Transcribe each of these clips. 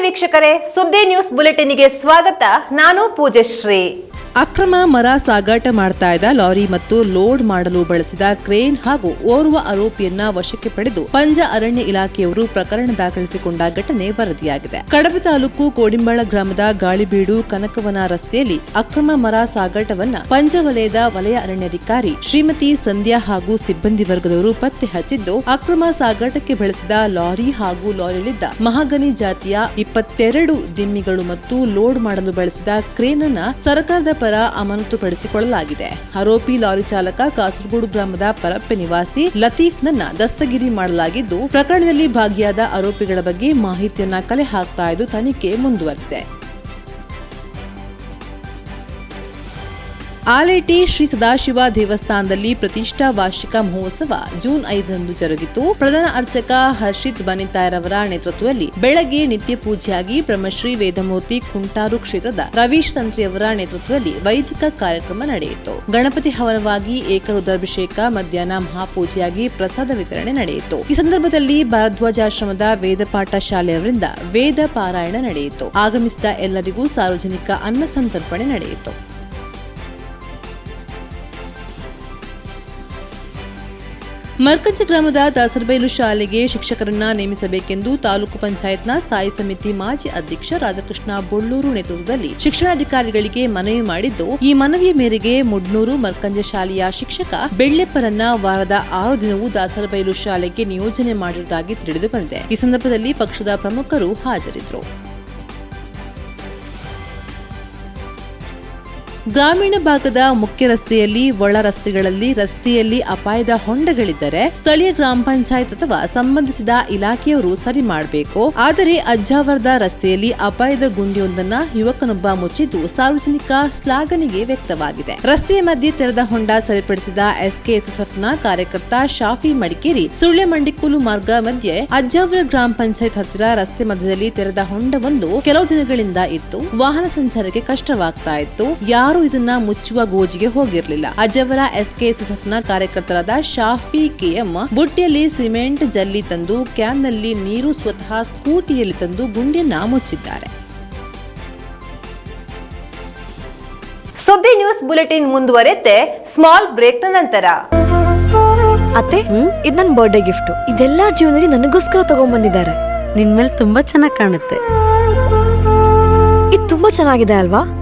ವೀಕ್ಷಕರೇ ಸುದ್ದಿ ನ್ಯೂಸ್ ಬುಲೆಟಿನ್ಗೆ ಸ್ವಾಗತ. ನಾನು ಪೂಜಶ್ರೀ. ಅಕ್ರಮ ಮರ ಸಾಗಾಟ ಮಾಡ್ತಾ ಇದ್ದ ಲಾರಿ ಮತ್ತು ಲೋಡ್ ಮಾಡಲು ಬಳಸಿದ ಕ್ರೇನ್ ಹಾಗೂ ಓರ್ವ ಆರೋಪಿಯನ್ನ ವಶಕ್ಕೆ ಪಡೆದು ಪಂಜ ಅರಣ್ಯ ಇಲಾಖೆಯವರು ಪ್ರಕರಣ ದಾಖಲಿಸಿಕೊಂಡ ಘಟನೆ ವರದಿಯಾಗಿದೆ. ಕಡಬ ತಾಲೂಕು ಕೋಡಿಂಬಾಳ ಗ್ರಾಮದ ಗಾಳಿಬೀಡು ಕನಕವನ ರಸ್ತೆಯಲ್ಲಿ ಅಕ್ರಮ ಮರ ಸಾಗಾಟವನ್ನ ಪಂಜ ವಲಯದ ವಲಯ ಅರಣ್ಯಾಧಿಕಾರಿ ಶ್ರೀಮತಿ ಸಂಧ್ಯಾ ಹಾಗೂ ಸಿಬ್ಬಂದಿ ವರ್ಗದವರು ಪತ್ತೆ ಹಚ್ಚಿದ್ದು, ಅಕ್ರಮ ಸಾಗಾಟಕ್ಕೆ ಬಳಸಿದ ಲಾರಿ ಹಾಗೂ ಲಾರಿಯಲ್ಲಿದ್ದ ಮಹಾಗನಿ ಜಾತಿಯ ಇಪ್ಪತ್ತೆರಡು ದಿಮ್ಮಿಗಳು ಮತ್ತು ಲೋಡ್ ಮಾಡಲು ಬಳಸಿದ ಕ್ರೇನ್ ಅನ್ನ ಸರ್ಕಾರದ ಪರ ಅಮಾನತುಪಡಿಸಿಕೊಳ್ಳಲಾಗಿದೆ. ಆರೋಪಿ ಲಾರಿ ಚಾಲಕ ಕಾಸರಗೋಡು ಗ್ರಾಮದ ಪರಪ್ಪೆ ನಿವಾಸಿ ಲತೀಫ್ ನನ್ನ ದಸ್ತಗಿರಿ ಮಾಡಲಾಗಿದ್ದು, ಪ್ರಕರಣದಲ್ಲಿ ಭಾಗಿಯಾದ ಆರೋಪಿಗಳ ಬಗ್ಗೆ ಮಾಹಿತಿಯನ್ನ ಕಲೆ ಹಾಕ್ತಾ ಇದ್ದು ತನಿಖೆ ಮುಂದುವರೆದಿದೆ. ಆಲೇಟಿ ಶ್ರೀ ಸದಾಶಿವ ದೇವಸ್ಥಾನದಲ್ಲಿ ಪ್ರತಿಷ್ಠಾ ವಾರ್ಷಿಕ ಮಹೋತ್ಸವ ಜೂನ್ ಐದರಂದು ಜರುಗಿತು. ಪ್ರಧಾನ ಅರ್ಚಕ ಹರ್ಷಿತ್ ಬನಿತಾಯರವರ ನೇತೃತ್ವದಲ್ಲಿ ಬೆಳಗ್ಗೆ ನಿತ್ಯ ಪೂಜೆಯಾಗಿ ಬ್ರಹ್ಮಶ್ರೀ ವೇದಮೂರ್ತಿ ಕುಂಟಾರು ಕ್ಷೇತ್ರದ ರವೀಶ್ ತಂತ್ರಿಯವರ ನೇತೃತ್ವದಲ್ಲಿ ವೈದಿಕ ಕಾರ್ಯಕ್ರಮ ನಡೆಯಿತು. ಗಣಪತಿ ಹವನವಾಗಿ ಏಕರುದ್ರಾಭಿಷೇಕ, ಮಧ್ಯಾಹ್ನ ಮಹಾಪೂಜೆಯಾಗಿ ಪ್ರಸಾದ ವಿತರಣೆ ನಡೆಯಿತು. ಈ ಸಂದರ್ಭದಲ್ಲಿ ಭಾರದ್ವಾಜಾಶ್ರಮದ ವೇದಪಾಠ ಶಾಲೆಯವರಿಂದ ವೇದ ಪಾರಾಯಣ ನಡೆಯಿತು. ಆಗಮಿಸಿದ ಎಲ್ಲರಿಗೂ ಸಾರ್ವಜನಿಕ ಅನ್ನ ಸಂತರ್ಪಣೆ ನಡೆಯಿತು. ಮರ್ಕಂಚ ಗ್ರಾಮದ ದಾಸರಬೈಲು ಶಾಲೆಗೆ ಶಿಕ್ಷಕರನ್ನ ನೇಮಿಸಬೇಕೆಂದು ತಾಲೂಕು ಪಂಚಾಯತ್ನ ಸ್ಥಾಯಿ ಸಮಿತಿ ಮಾಜಿ ಅಧ್ಯಕ್ಷ ರಾಧಾಕೃಷ್ಣ ಬೊಳ್ಳೂರು ನೇತೃತ್ವದಲ್ಲಿ ಶಿಕ್ಷಣಾಧಿಕಾರಿಗಳಿಗೆ ಮನವಿ ಮಾಡಿದ್ದು, ಈ ಮನವಿಯ ಮೇರೆಗೆ ಮುಡ್ನೂರು ಮರ್ಕಂಜ ಶಾಲೆಯ ಶಿಕ್ಷಕ ಬೆಳ್ಳೆಪ್ಪರನ್ನ ವಾರದ ಆರು ದಿನವೂ ದಾಸರಬೈಲು ಶಾಲೆಗೆ ನಿಯೋಜನೆ ಮಾಡಿರುವುದಾಗಿ ತಿಳಿದು ಬಂದಿದೆ ಈ ಸಂದರ್ಭದಲ್ಲಿ ಪಕ್ಷದ ಪ್ರಮುಖರು ಹಾಜರಿದ್ದರು. ಗ್ರಾಮೀಣ ಭಾಗದ ಮುಖ್ಯ ರಸ್ತೆಯಲ್ಲಿ ಒಳ ರಸ್ತೆಗಳಲ್ಲಿ ರಸ್ತೆಯಲ್ಲಿ ಅಪಾಯದ ಹೊಂಡಗಳಿದ್ದರೆ ಸ್ಥಳೀಯ ಗ್ರಾಮ ಪಂಚಾಯತ್ ಅಥವಾ ಸಂಬಂಧಿಸಿದ ಇಲಾಖೆಯವರು ಸರಿ ಮಾಡಬೇಕು. ಆದರೆ ಅಜ್ಜಾವರದ ರಸ್ತೆಯಲ್ಲಿ ಅಪಾಯದ ಗುಂಡಿಯೊಂದನ್ನ ಯುವಕನೊಬ್ಬ ಮುಚ್ಚಿದ್ದು ಸಾರ್ವಜನಿಕ ಶ್ಲಾಘನೆಗೆ ವ್ಯಕ್ತವಾಗಿದೆ. ರಸ್ತೆಯ ಮಧ್ಯೆ ತೆರೆದ ಹೊಂಡ ಸರಿಪಡಿಸಿದ ಎಸ್ಕೆಎಸ್ಎಸ್ಎಫ್ನ ಕಾರ್ಯಕರ್ತ ಶಾಫಿ ಮಡಿಕೇರಿ ಸುಳ್ಳೆ ಮಂಡಿಕೂಲು ಮಾರ್ಗ ಮಧ್ಯೆ ಅಜ್ಜಾವರ ಗ್ರಾಮ ಪಂಚಾಯತ್ ಹತ್ತಿರ ರಸ್ತೆ ಮಧ್ಯದಲ್ಲಿ ತೆರೆದ ಹೊಂಡವೊಂದು ಕೆಲವು ದಿನಗಳಿಂದ ಇತ್ತು. ವಾಹನ ಸಂಚಾರಕ್ಕೆ ಕಷ್ಟವಾಗ್ತಾ ಇತ್ತು. ಇದನ್ನ ಮುಚ್ಚುವ ಗೋಜಿಗೆ ಹೋಗಿರಲಿಲ್ಲ. ಅಜವರ ಎಸ್ಕೆಎಸ್ಎಫ್ನ ಕಾರ್ಯಕರ್ತರಾದ ಶಾಫಿ ಕೆಎಂ ಬುಟ್ಟಿಯಲ್ಲಿ ಸಿಮೆಂಟ್ ಜಲ್ಲಿ ತಂದು ಕ್ಯಾನ್ನಲ್ಲಿ ನೀರು ಸ್ವತಃ ಸ್ಕೂಟಿಯಲ್ಲಿ ತಂದು ಗುಂಡಿಯನ್ನ ಮುಚ್ಚಿದ್ದಾರೆ. ಸುದ್ದಿ ನ್ಯೂಸ್ ಬುಲೆಟಿನ್ ಮುಂದುವರೆತೆ ಸ್ಮಾಲ್ ಬ್ರೇಕ್ನ ನಂತರ. ಅತ್ತೆ ಇದು ನನ್ನ ಬರ್ಡೇ ಗಿಫ್ಟ್ ಇದೆಲ್ಲ ಜೀವನದಲ್ಲಿ ನನಗೋಸ್ಕರ ತಗೊಂಡ್ಬಂದಿದ್ದಾರೆ ನಿನ್ ಮೇಲೆ ತುಂಬಾ ಚೆನ್ನಾಗಿ ಕಾಣುತ್ತೆ. ಇದು ತುಂಬಾ ಚೆನ್ನಾಗಿದೆ ಅಲ್ವಾ?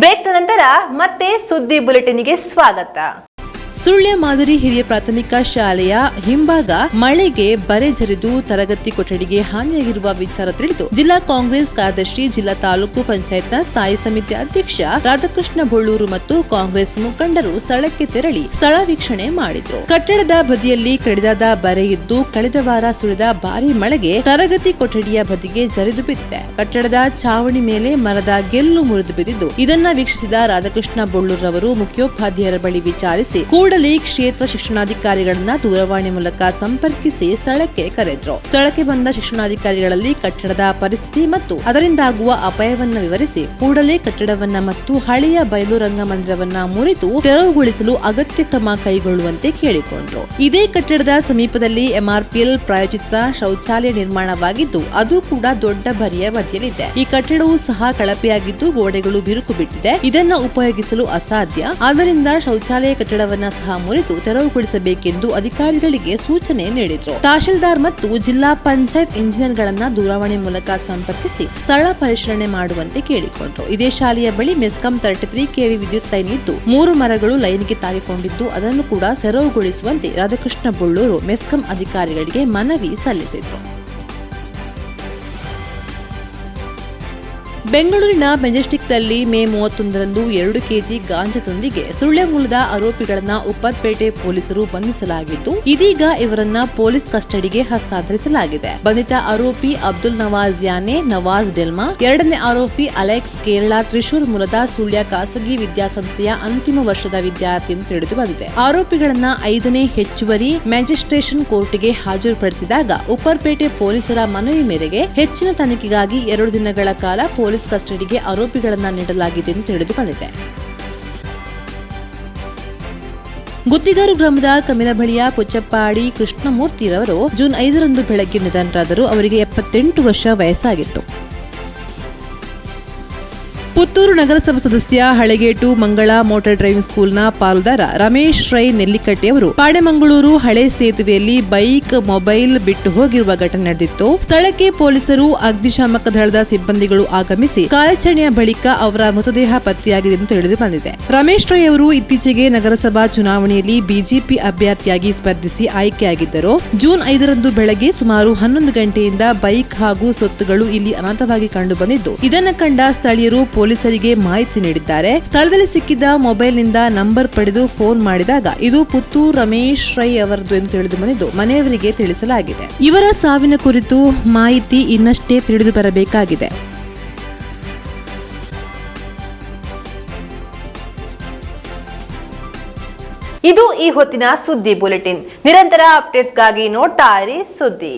ಬ್ರೇಕ್ನ ನಂತರ ಮತ್ತೆ ಸುದ್ದಿ ಬುಲೆಟಿನ್ಗೆ ಸ್ವಾಗತ. ಸುಳ್ಯ ಮಾದರಿ ಹಿರಿಯ ಪ್ರಾಥಮಿಕ ಶಾಲೆಯ ಹಿಂಭಾಗ ಮಳೆಗೆ ಬರೆ ಜರಿದು ತರಗತಿ ಕೊಠಡಿಗೆ ಹಾನಿಯಾಗಿರುವ ವಿಚಾರ ತಿಳಿದು ಜಿಲ್ಲಾ ಕಾಂಗ್ರೆಸ್ ಕಾರ್ಯದರ್ಶಿ, ಜಿಲ್ಲಾ ತಾಲೂಕು ಪಂಚಾಯತ್ನ ಸ್ಥಾಯಿ ಸಮಿತಿ ಅಧ್ಯಕ್ಷ ರಾಧಾಕೃಷ್ಣ ಬೊಳ್ಳೂರು ಮತ್ತು ಕಾಂಗ್ರೆಸ್ ಮುಖಂಡರು ಸ್ಥಳಕ್ಕೆ ತೆರಳಿ ಸ್ಥಳ ವೀಕ್ಷಣೆ ಮಾಡಿದ್ರು. ಕಟ್ಟಡದ ಬದಿಯಲ್ಲಿ ಕಡಿದಾದ ಬರೆ ಇದ್ದು ಕಳೆದ ವಾರ ಸುರಿದ ಭಾರಿ ಮಳೆಗೆ ತರಗತಿ ಕೊಠಡಿಯ ಬದಿಗೆ ಜರಿದು ಬಿದ್ದಿದೆ. ಕಟ್ಟಡದ ಚಾವಣಿ ಮೇಲೆ ಮರದ ಗೆಲ್ಲು ಮುರಿದು ಬಿದ್ದಿದ್ದು. ಇದನ್ನ ವೀಕ್ಷಿಸಿದ ರಾಧಾಕೃಷ್ಣ ಬೊಳ್ಳೂರವರು ಮುಖ್ಯೋಪಾಧ್ಯಾಯರ ಬಳಿ ವಿಚಾರಿಸಿ ಕೂಡಲೇ ಕ್ಷೇತ್ರ ಶಿಕ್ಷಣಾಧಿಕಾರಿಗಳನ್ನ ದೂರವಾಣಿ ಮೂಲಕ ಸಂಪರ್ಕಿಸಿ ಸ್ಥಳಕ್ಕೆ ಕರೆದ್ರು. ಸ್ಥಳಕ್ಕೆ ಬಂದ ಶಿಕ್ಷಣಾಧಿಕಾರಿಗಳಲ್ಲಿ ಕಟ್ಟಡದ ಪರಿಸ್ಥಿತಿ ಮತ್ತು ಅದರಿಂದಾಗುವ ಅಪಾಯವನ್ನು ವಿವರಿಸಿ ಕೂಡಲೇ ಕಟ್ಟಡವನ್ನ ಮತ್ತು ಹಳೆಯ ಬಯಲು ರಂಗಮಂದಿರವನ್ನ ಮುರಿದು ತೆರವುಗೊಳಿಸಲು ಅಗತ್ಯ ಕ್ರಮ ಕೈಗೊಳ್ಳುವಂತೆ ಕೇಳಿಕೊಂಡ್ರು. ಇದೇ ಕಟ್ಟಡದ ಸಮೀಪದಲ್ಲಿ ಎಂಆರ್ಪಿಎಲ್ ಪ್ರಾಯೋಜಿತ ಶೌಚಾಲಯ ನಿರ್ಮಾಣವಾಗಿದ್ದು, ಅದು ಕೂಡ ದೊಡ್ಡ ಬರಿಯ ಬದಿಯಲ್ಲಿದೆ ಈ ಕಟ್ಟಡವು ಸಹ ಕಳಪೆಯಾಗಿದ್ದು ಗೋಡೆಗಳು ಬಿರುಕು ಬಿಟ್ಟಿದೆ. ಇದನ್ನ ಉಪಯೋಗಿಸಲು ಅಸಾಧ್ಯ. ಆದ್ದರಿಂದ ಶೌಚಾಲಯ ಕಟ್ಟಡವನ್ನ ಸಹ ಮುರಿದು ತೆರವುಗೊಳಿಸಬೇಕೆಂದು ಅಧಿಕಾರಿಗಳಿಗೆ ಸೂಚನೆ ನೀಡಿದ್ರು. ತಹಶೀಲ್ದಾರ್ ಮತ್ತು ಜಿಲ್ಲಾ ಪಂಚಾಯತ್ ಇಂಜಿನಿಯರ್ಗಳನ್ನ ದೂರವಾಣಿ ಮೂಲಕ ಸಂಪರ್ಕಿಸಿ ಸ್ಥಳ ಪರಿಶೀಲನೆ ಮಾಡುವಂತೆ ಕೇಳಿಕೊಂಡ್ರು. ಇದೇ ಶಾಲೆಯ ಬಳಿ ಮೆಸ್ಕಾಂ ತರ್ಟಿ ತ್ರೀ ಕೆವಿ ವಿದ್ಯುತ್ ಲೈನ್ ಇದ್ದು, ಮೂರು ಮರಗಳು ಲೈನ್ಗೆ ತಾಗಿಕೊಂಡಿದ್ದು, ಅದನ್ನು ಕೂಡ ತೆರವುಗೊಳಿಸುವಂತೆ ರಾಧಾಕೃಷ್ಣ ಬೊಳ್ಳೂರು ಮೆಸ್ಕಾಂ ಅಧಿಕಾರಿಗಳಿಗೆ ಮನವಿ ಸಲ್ಲಿಸಿದ್ರು. ಬೆಂಗಳೂರಿನ ಮೆಜೆಸ್ಟಿಕ್ನಲ್ಲಿ ಮೇ ಮೂವತ್ತೊಂದರಂದು ಎರಡು ಕೆಜಿ ಗಾಂಜಾದೊಂದಿಗೆ ಸುಳ್ಯ ಮೂಲದ ಆರೋಪಿಗಳನ್ನ ಉಪ್ಪರ್ಪೇಟೆ ಪೊಲೀಸರು ಬಂಧಿಸಲಾಗಿದ್ದು, ಇದೀಗ ಇವರನ್ನ ಪೊಲೀಸ್ ಕಸ್ಟಡಿಗೆ ಹಸ್ತಾಂತರಿಸಲಾಗಿದೆ. ಬಂಧಿತ ಆರೋಪಿ ಅಬ್ದುಲ್ ನವಾಜ್ ಯಾನೆ, ನವಾಜ್ ಡೆಲ್ಮಾ, ಎರಡನೇ ಆರೋಪಿ ಅಲೆಕ್ಸ್ ಕೇರಳ ತ್ರಿಶೂರ್ ಮೂಲದ ಸುಳ್ಯ ಖಾಸಗಿ ವಿದ್ಯಾಸಂಸ್ಥೆಯ ಅಂತಿಮ ವರ್ಷದ ವಿದ್ಯಾರ್ಥಿ ಎಂದು ತಿಳಿದು ಬಂದಿದೆ. ಆರೋಪಿಗಳನ್ನ ಐದನೇ ಹೆಚ್ಚುವರಿ ಮ್ಯಾಜಿಸ್ಟ್ರೇಷನ್ ಕೋರ್ಟ್ಗೆ ಹಾಜರುಪಡಿಸಿದಾಗ ಉಪ್ಪರ್ಪೇಟೆ ಪೊಲೀಸರ ಮನವಿ ಮೇರೆಗೆ ಹೆಚ್ಚಿನ ತನಿಖೆಗಾಗಿ ಎರಡು ದಿನಗಳ ಕಾಲ ಪೊಲೀಸ್ ಕಸ್ಟಡಿಗೆ ಆರೋಪಿಗಳನ್ನು ನೀಡಲಾಗಿದೆ ಎಂದು ತಿಳಿದು ಬಂದಿದೆ. ಗುತ್ತಿಗಾರು ಗ್ರಾಮದ ಕಮಿನ ಬಳಿಯ ಪುಚ್ಚಪ್ಪಾಡಿ ಕೃಷ್ಣಮೂರ್ತಿರವರು ಜೂನ್ ಐದರಂದು ಬೆಳಗ್ಗೆ ನಿಧನರಾದರು. ಅವರಿಗೆ ಎಪ್ಪತ್ತೆಂಟು ವರ್ಷ ವಯಸ್ಸಾಗಿತ್ತು. ಪುತ್ತೂರು ನಗರಸಭಾ ಸದಸ್ಯ ಹಳೆಗೇಟು ಮಂಗಳ ಮೋಟಾರ್ ಡ್ರೈವಿಂಗ್ ಸ್ಕೂಲ್ನ ಪಾಲುದಾರ ರಮೇಶ್ ರೈ ನೆಲ್ಲಿಕಟ್ಟೆ ಅವರು ಪಾಣೆಮಂಗಳೂರು ಹಳೆ ಸೇತುವೆಯಲ್ಲಿ ಬೈಕ್, ಮೊಬೈಲ್ ಬಿಟ್ಟು ಹೋಗಿರುವ ಘಟನೆ ನಡೆದಿತ್ತು. ಸ್ಥಳಕ್ಕೆ ಪೊಲೀಸರು ಅಗ್ನಿಶಾಮಕ ದಳದ ಸಿಬ್ಬಂದಿಗಳು ಆಗಮಿಸಿ ಕಾರ್ಯಾಚರಣೆಯ ಬಳಿಕ ಅವರ ಮೃತದೇಹ ಪತ್ತೆಯಾಗಿದೆ ಎಂದು ತಿಳಿದು ಬಂದಿದೆ. ರಮೇಶ್ ರೈ ಅವರು ಇತ್ತೀಚೆಗೆ ನಗರಸಭಾ ಚುನಾವಣೆಯಲ್ಲಿ ಬಿಜೆಪಿ ಅಭ್ಯರ್ಥಿಯಾಗಿ ಸ್ಪರ್ಧಿಸಿ ಆಯ್ಕೆಯಾಗಿದ್ದರು. ಜೂನ್ ಐದರಂದು ಬೆಳಗ್ಗೆ ಸುಮಾರು ಹನ್ನೊಂದು ಗಂಟೆಯಿಂದ ಬೈಕ್ ಹಾಗೂ ಸೊತ್ತುಗಳು ಇಲ್ಲಿ ಅನಾಥವಾಗಿ ಕಂಡುಬಂದಿದ್ದು ಇದನ್ನ ಕಂಡ ಸ್ಥಳೀಯರು ಪೊಲೀಸರಿಗೆ ಮಾಹಿತಿ ನೀಡಿದ್ದಾರೆ. ಸ್ಥಳದಲ್ಲಿ ಸಿಕ್ಕಿದ್ದ ಮೊಬೈಲ್ನಿಂದ ನಂಬರ್ ಪಡೆದು ಫೋನ್ ಮಾಡಿದಾಗ ಇದು ಪುತ್ತೂರು ರಮೇಶ್ ರೈ ಅವರದು ಎಂದು ತಿಳಿದು ಬಂದಿದ್ದು, ಮನೆಯವರಿಗೆ ತಿಳಿಸಲಾಗಿದೆ. ಇವರ ಸಾವಿನ ಕುರಿತು ಮಾಹಿತಿ ಇನ್ನಷ್ಟೇ ತಿಳಿದು ಬರಬೇಕಾಗಿದೆ. ಇದು ಈ ಹೊತ್ತಿನ ಸುದ್ದಿ ಬುಲೆಟಿನ್. ನಿರಂತರ ಅಪ್ಡೇಟ್ಸ್ಗಾಗಿ ನೋಡ್ತಾ ಇರಿ ಸುದ್ದಿ.